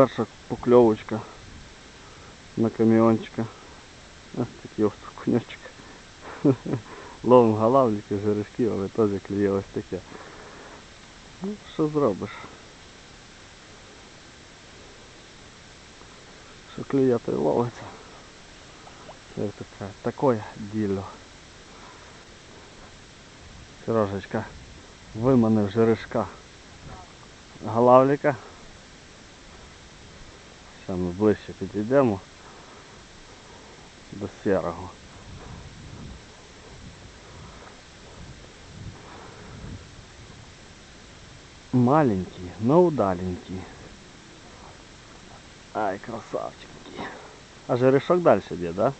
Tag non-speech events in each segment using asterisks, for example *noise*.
перша покльовочка на каміончика. Ось такий ось конячок. *laughs* Ловим галавліки, жерешки, але теж клює ось таке. Ну, що зробиш? Що клює, то й ловиться. Це таке, таке діло. Сережечка виманив жерешка галавліка. Зараз ми ближче підійдемо до сірого. Маленький, но удаленький. Ай, красавчики. А жерешок далі б'є, да?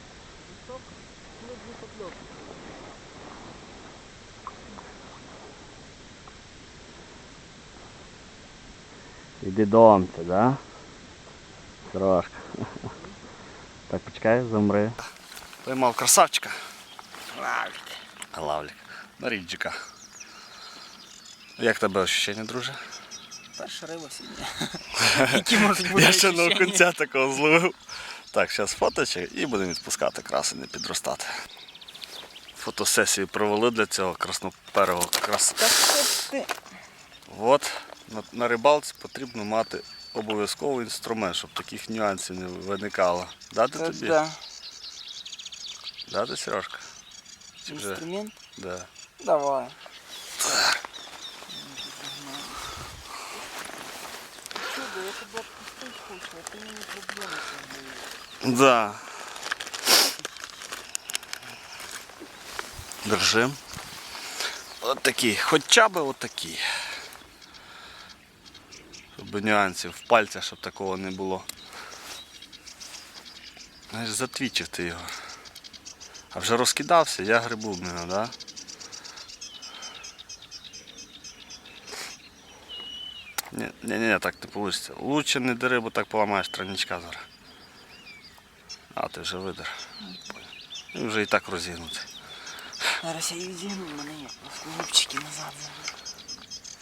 Іди домця, да? Трошка. Так, почекай, замри. Поймав красавчика. Лавлік. Лавлік. На ріджика. Як тебе ощущення, друже? Перша риба сьогодні. *laughs* Які можуть бути Я ще на окунця такого зловив. Так, зараз фоточки і будемо відпускати краси, не підростати. Фотосесію провели для цього красноперого краса. Та що ти? От на, на рибалці потрібно мати обов'язково інструмент, щоб таких нюансів не виникало. Дати Та тобі? да. Дати, Сережка? Інструмент? Да. Давай. Чудо, я тебе отпустить хочу, а ти мені проблеми создаєш. Да. Держим. От такий, хоча б от такий. Нюансів в пальцях, щоб такого не було. Знаєш, затвічив ти його. А вже розкидався, я грибу в нього, да? Ні, ні, ні, так не вийде. Лучше не дери, бо так поламаєш тройничка зараз. А, ти вже видер. І вже і так розігнутий. Зараз я їх зігну, в мене є губчики назад.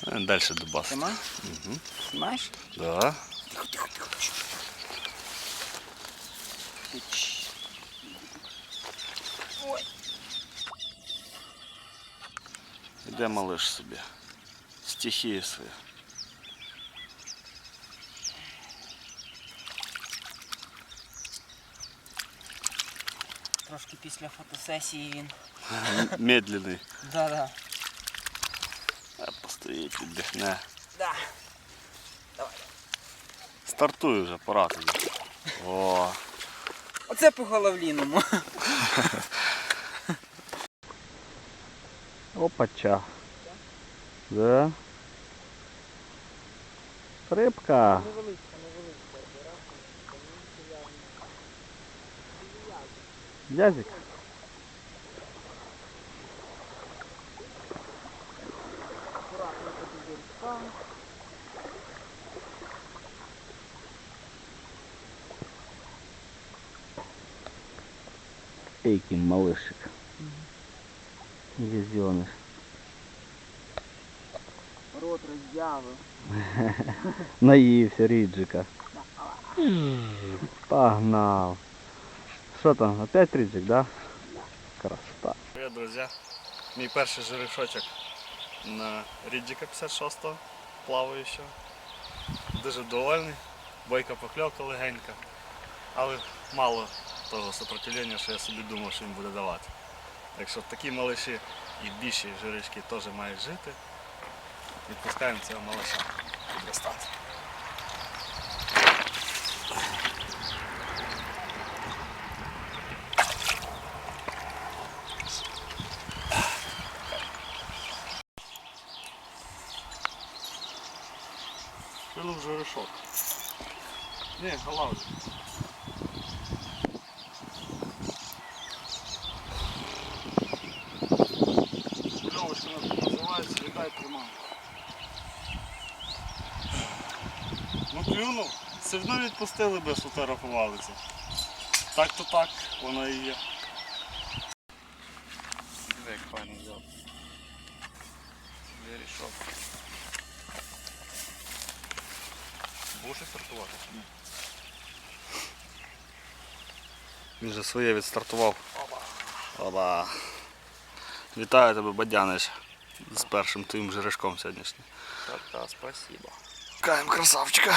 Е, Далі дубас. Тримай? Угу. Знімаєш? Да. Тихо, тихо, тихо. Чш. Чш. Ой. Іде малиш собі. Стихії свої. Трошки після фотосесії він. М- Медленний. Да-да. Постоїть, віддихне. Да. Стартуй вже, пора тобі. О, Оце по головліному. *laughs* опача. Да. Рибка. Невеличка, невеличка. Язик. тобі вірка. Який малишик. Везеныш. Рот роззявив. *laughs* Наївся ріджика. Погнав. Що там, опять ріджик, да? Красота. Привет, друзі. Мій перший жерешочок на Ріджіка 56-го плаваючого. Дуже довольний. Бойка покльовка легенька. Але мало того сопротивлення, що я собі думав, що він буде давати. Так що такі малиші і більші жирички теж мають жити. Відпускаємо цього малиша підростати. Жерешок. Ні, галавлю. Кльовочка називається «Віддай тримай». Ну клюнув. Все одно відпустили би, сфотографувалися. Так то так, воно і є. Диви, як файно взяв. Вирішок. Будеш стартувати? Він же своє відстартував. Оба. Вітаю тебе, Бадянич, з першим твоїм жерешком сьогоднішнім. Так, так, спасибо. Каєм красавчика.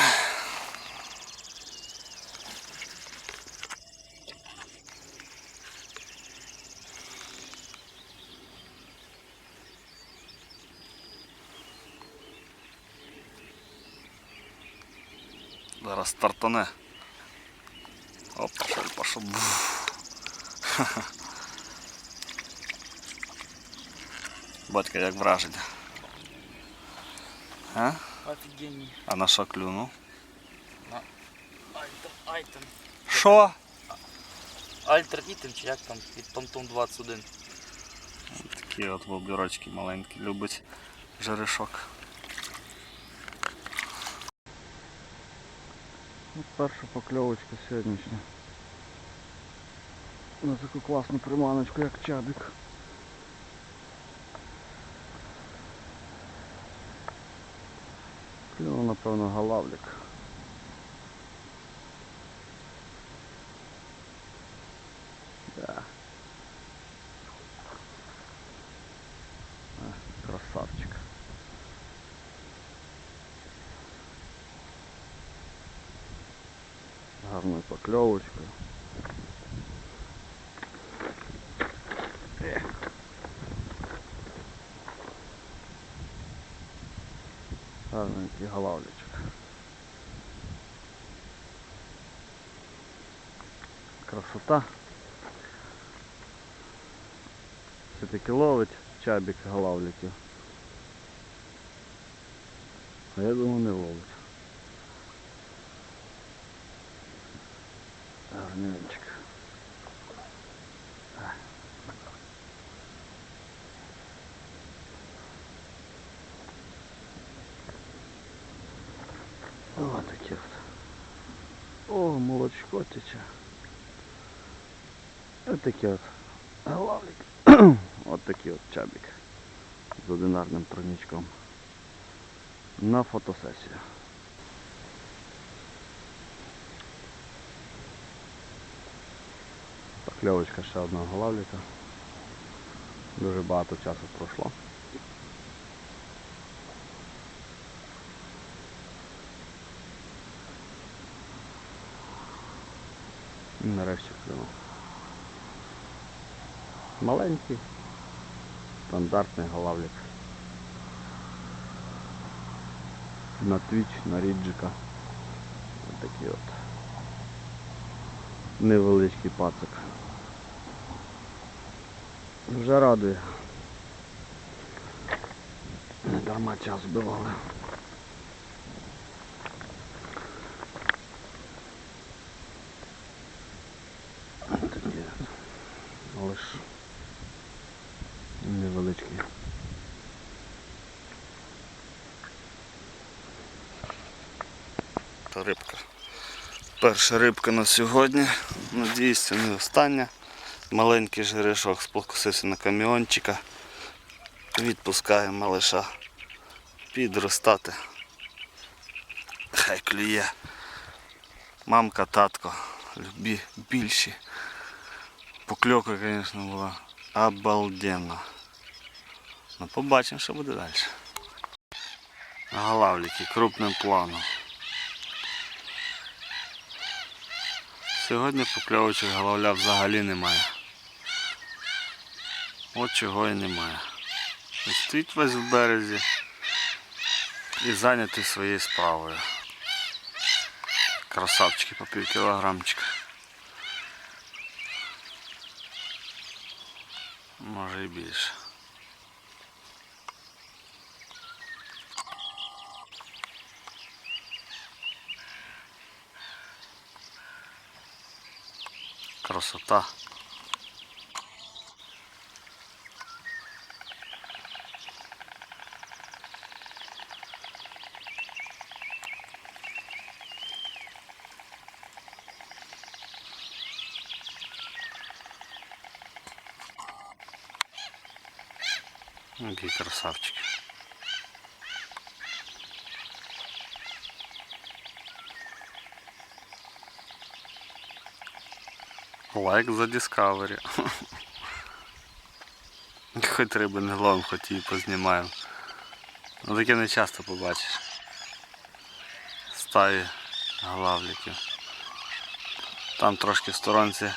Зараз стартане. Оп, пошел, пошел. Батька, як враження. А? Офігенні. А на що клюнув? Альтер, айтем. Що? Альтер ітем чи як там від Томтом 21. Такі от вобірочки маленькі, любить жерешок. От перша покльовочка сьогоднішня. На таку класну приманочку, як чадик. Клюнув, напевно, галавлік. Да. Красавчик. Покльовочкою. Е. Гарненький галавлячок. Красота. Все-таки ловить чабік галавліків. А я думаю, не ловить. Гарненчик. О, такі от. О, молочко тече. Ось такі от. Галавлік. От такий *coughs* от чабік. З одинарним тронічком. На фотосесію. Покльовочка ще одного голавліка. Дуже багато часу пройшло. І нарешті клюнув. Маленький, стандартний голавлік. На твіч, на ріджика. Ось такий от невеличкий пацик. Вже радує. Не дарма час вбивали. Але ж невеличкий. Рибка. Перша рибка на сьогодні. Надіюсь, це не остання. Маленький жерешок спокусився на каміончика. Відпускаємо малиша підростати. Хай клює. Мамка, татко, любі більші. Покльовка, звісно, була обалденна. Ну, побачимо, що буде далі. Галавліки крупним планом. Сьогодні покльовочок головля взагалі немає. От чого і немає. Ось Стоїть весь в березі і зайнятий своєю справою. Красавчики по пів кілограмчика. Може і більше. Красота. Які красавчики. Лайк за Discovery. *laughs* Хоч риби не ловим, хоч її познімаємо. Ну таке не часто побачиш. Стаї главліки Там трошки в сторонці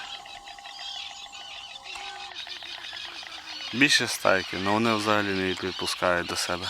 Більше стайки, але вони взагалі не їх підпускають до себе.